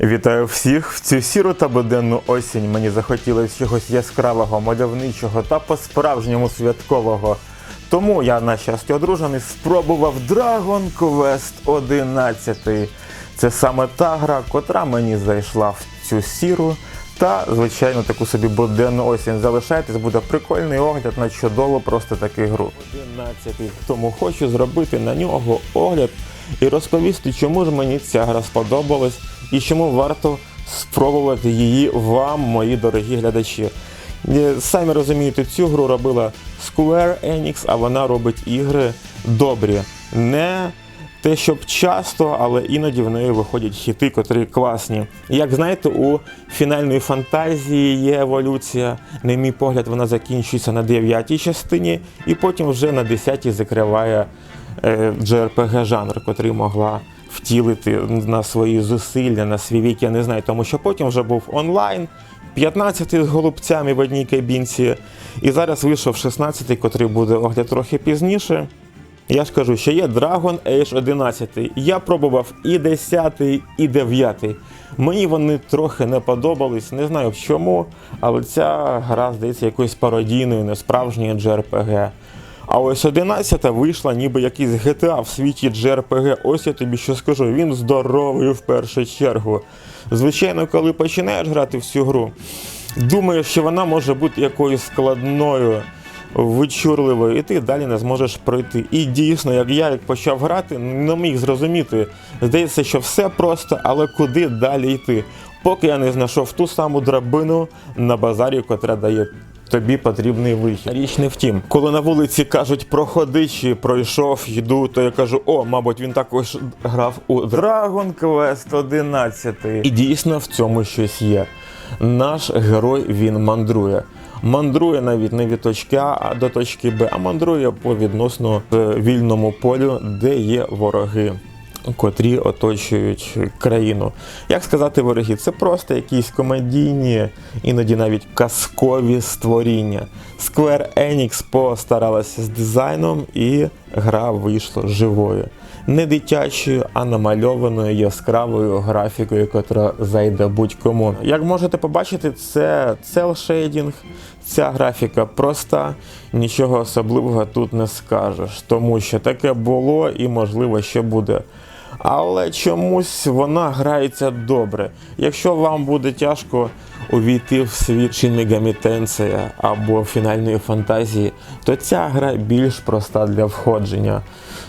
Вітаю всіх! В цю сіру та буденну осінь мені захотілося чогось яскравого, мальовничого та по-справжньому святкового. Тому я, на щастя, одружений, спробував Dragon Quest 11. Це саме та гра, котра мені зайшла в цю сіру та, звичайно, таку собі буденну осінь. Залишайтесь, буде прикольний огляд на чудову просто таку гру. 11. Тому хочу зробити на нього огляд і розповісти, чому ж мені ця гра сподобалась і чому варто спробувати її вам, мої дорогі глядачі. Е, Самі розумієте, цю гру робила Square Enix, а вона робить ігри добрі. Не те, щоб часто, але іноді в неї виходять хіти, котрі класні. Як знаєте, у фінальної фантазії є еволюція. На мій погляд, вона закінчується на 9 частині, і потім вже на 10 закриває JRPG жанр, котрий могла втілити на свої зусилля, на свій вік, я не знаю, тому що потім вже був онлайн. 15 з голубцями в одній кабінці, і зараз вийшов 16, котрий буде огляд трохи пізніше. Я ж кажу, що є Dragon Age 11. Я пробував і 10, і 9. Мені вони трохи не подобались, не знаю чому, але ця гра здається якоюсь пародійною, несправжньою JRPG. А ось 11 вийшла ніби якийсь GTA в світі JRPG. Ось я тобі що скажу, він здоровий в першу чергу. Звичайно, коли починаєш грати в цю гру, думаєш, що вона може бути якоюсь складною, вичурливою, і ти далі не зможеш пройти. І дійсно, як я як почав грати, не міг зрозуміти. Здається, що все просто, але куди далі йти? Поки я не знайшов ту саму драбину на базарі, котра дає тобі потрібний вихід. Річ не втім, коли на вулиці кажуть проходи чи пройшов, йду, то я кажу, о, мабуть, він також грав у Dragon Quest 11. І дійсно в цьому щось є. Наш герой він мандрує. Мандрує навіть не від точки А до точки Б, а мандрує по відносно е, вільному полю, де є вороги котрі оточують країну. Як сказати вороги? Це просто якісь комедійні, іноді навіть казкові створіння. Square Enix постаралася з дизайном, і гра вийшла живою. Не дитячою, а намальованою яскравою графікою, котра зайде будь-кому. Як можете побачити, це cel-shading, Ця графіка проста, нічого особливого тут не скажеш, тому що таке було і можливо ще буде. Але чомусь вона грається добре. Якщо вам буде тяжко увійти в світ Megami або фінальної фантазії, то ця гра більш проста для входження.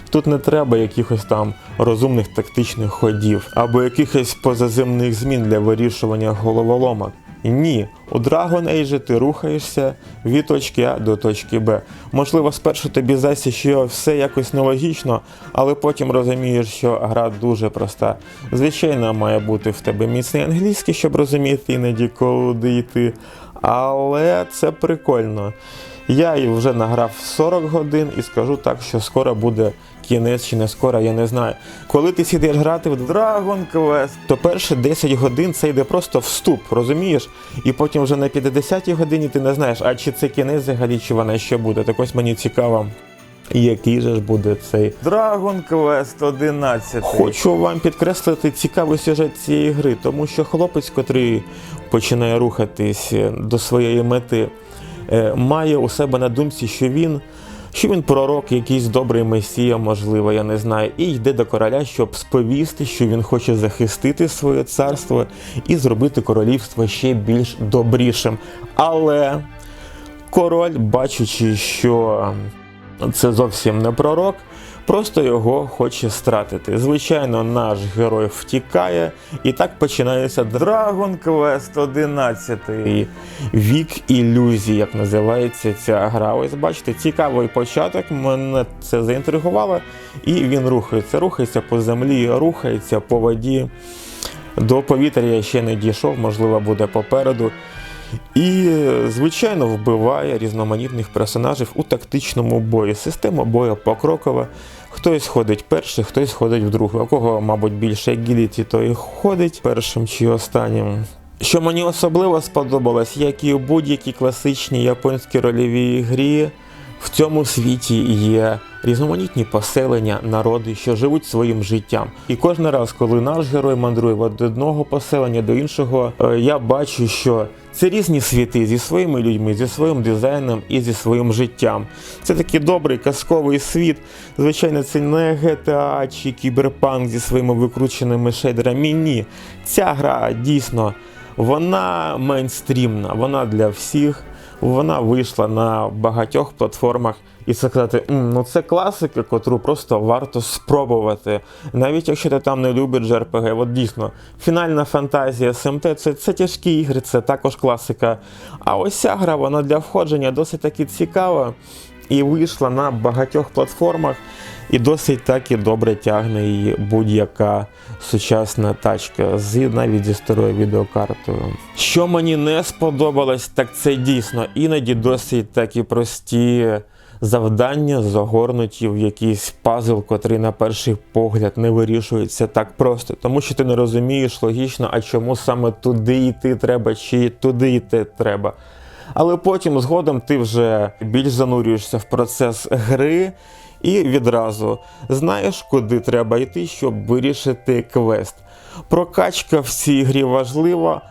Тут не треба якихось там розумних тактичних ходів або якихось позаземних змін для вирішування головоломок. Ні, у Dragon Age ти рухаєшся від точки А до точки Б. Можливо, спершу тобі здається, що все якось нелогічно, але потім розумієш, що гра дуже проста. Звичайно, має бути в тебе міцний англійський, щоб розуміти іноді, куди йти. Але це прикольно. Я і вже награв 40 годин і скажу так, що скоро буде кінець чи не скоро, я не знаю. Коли ти сідеш грати в Dragon Quest, то перші 10 годин це йде просто вступ, розумієш? І потім вже на 50 годині ти не знаєш, а чи це кінець взагалі, чи вона ще буде. Так ось мені цікаво. Який же ж буде цей Dragon Quest 11? Хочу вам підкреслити цікавий сюжет цієї гри, тому що хлопець, котрий починає рухатись до своєї мети, має у себе на думці, що він. Що він пророк, якийсь добрий месія, можливо, я не знаю, і йде до короля, щоб сповісти, що він хоче захистити своє царство і зробити королівство ще більш добрішим. Але король, бачачи, що це зовсім не пророк, просто його хоче стратити. Звичайно, наш герой втікає, і так починається Dragon Quest 11. Вік ілюзій, як називається ця гра. Ось бачите, цікавий початок, мене це заінтригувало, і він рухається. Рухається по землі, рухається по воді. До повітря я ще не дійшов, можливо, буде попереду. І, звичайно, вбиває різноманітних персонажів у тактичному бої. Система бою покрокова. Хтось ходить перший, хтось ходить в другу. У кого, мабуть, більше агіліті, той ходить першим чи останнім. Що мені особливо сподобалось, як і у будь-якій класичній японській рольовій грі, В цьому світі є різноманітні поселення, народи, що живуть своїм життям. І кожен раз, коли наш герой мандрує від одного поселення до іншого, е, я бачу, що це різні світи зі своїми людьми, зі своїм дизайном і зі своїм життям. Це такий добрий казковий світ. Звичайно, це не GTA чи кіберпанк зі своїми викрученими шейдерами. Ні, ця гра дійсно вона мейнстрімна, вона для всіх. Вона вийшла на багатьох платформах, і сказати, ну це класика, котру просто варто спробувати. Навіть якщо ти там не любиш JRPG, от дійсно, фінальна фантазія СМТ це, це тяжкі ігри, це також класика. А ось ця гра, вона для входження досить таки цікава і вийшла на багатьох платформах. І досить таки добре тягне її будь-яка сучасна тачка, з навіть зі старою відеокартою. Що мені не сподобалось, так це дійсно іноді досить такі прості завдання, загорнуті в якийсь пазл, котрий на перший погляд не вирішується так просто, тому що ти не розумієш логічно, а чому саме туди йти треба, чи туди йти треба. Але потім згодом ти вже більш занурюєшся в процес гри і відразу знаєш, куди треба йти, щоб вирішити квест. Прокачка в цій грі важлива,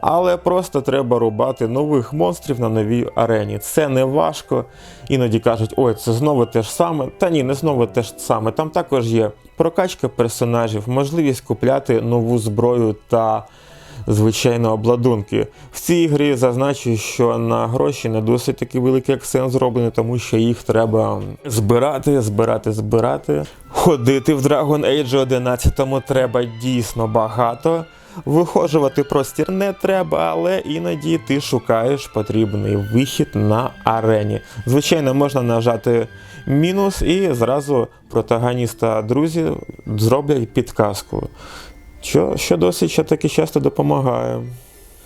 але просто треба рубати нових монстрів на новій арені. Це не важко. Іноді кажуть, ой, це знову те ж саме. Та ні, не знову те ж саме. Там також є прокачка персонажів, можливість купляти нову зброю та звичайно, обладунки. В цій грі зазначу, що на гроші не досить такий великий акцент зроблений, тому що їх треба збирати, збирати, збирати. Ходити в Dragon Age 11 треба дійсно багато. Виходжувати простір не треба, але іноді ти шукаєш потрібний вихід на арені. Звичайно, можна нажати мінус і зразу протагоніста друзі зроблять підказку. Що, що досить ще таки часто допомагає.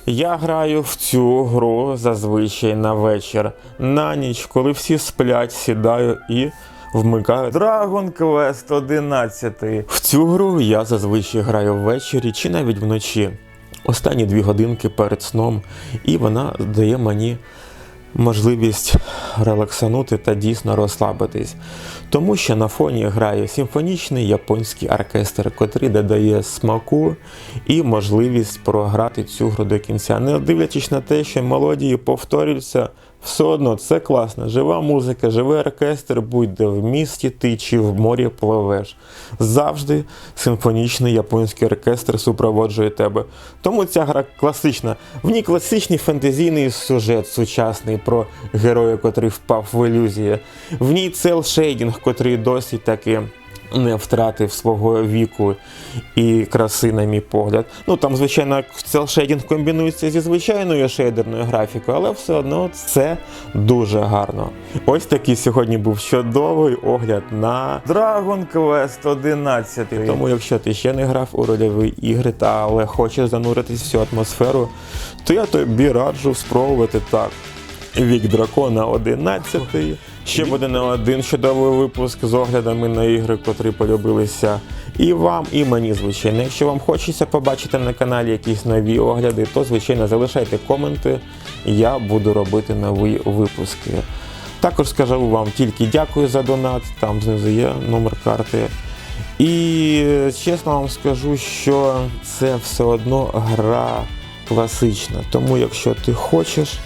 Я граю в цю гру зазвичай на вечір. На ніч, коли всі сплять, сідаю і вмикаю Dragon Quest 11. В цю гру я зазвичай граю ввечері чи навіть вночі. Останні дві годинки перед сном, і вона дає мені можливість релаксанути та дійсно розслабитись. Тому що на фоні грає симфонічний японський оркестр, котрий додає смаку і можливість програти цю гру до кінця. Не дивлячись на те, що мелодії повторюються, все одно це класно. Жива музика, живий оркестр, будь-де в місті ти чи в морі пливеш. Завжди симфонічний японський оркестр супроводжує тебе. Тому ця гра класична. В ній класичний фентезійний сюжет сучасний про героя, котрий впав в ілюзії. В ній цел шейдінг, котрий досить таки не втратив свого віку і краси, на мій погляд. Ну там, звичайно, цел-шейдінг комбінується зі звичайною шейдерною графікою, але все одно це дуже гарно. Ось такий сьогодні був чудовий огляд на Dragon Quest 11. Тому, якщо ти ще не грав у рольові ігри, та але хочеш зануритись в цю атмосферу, то я тобі раджу спробувати так. Вік дракона 11. Ще буде не один чудовий випуск з оглядами на ігри, котрі полюбилися і вам, і мені, звичайно. Якщо вам хочеться побачити на каналі якісь нові огляди, то звичайно залишайте коменти, я буду робити нові випуски. Також скажу вам тільки дякую за донат, там знизу є номер карти. І чесно вам скажу, що це все одно гра класична. Тому якщо ти хочеш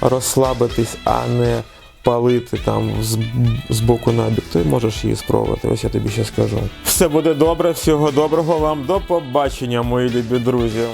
розслабитись, а не палити там з, з боку набік, то ти можеш її спробувати. Ось я тобі ще скажу. Все буде добре, всього доброго вам, до побачення, мої любі друзі.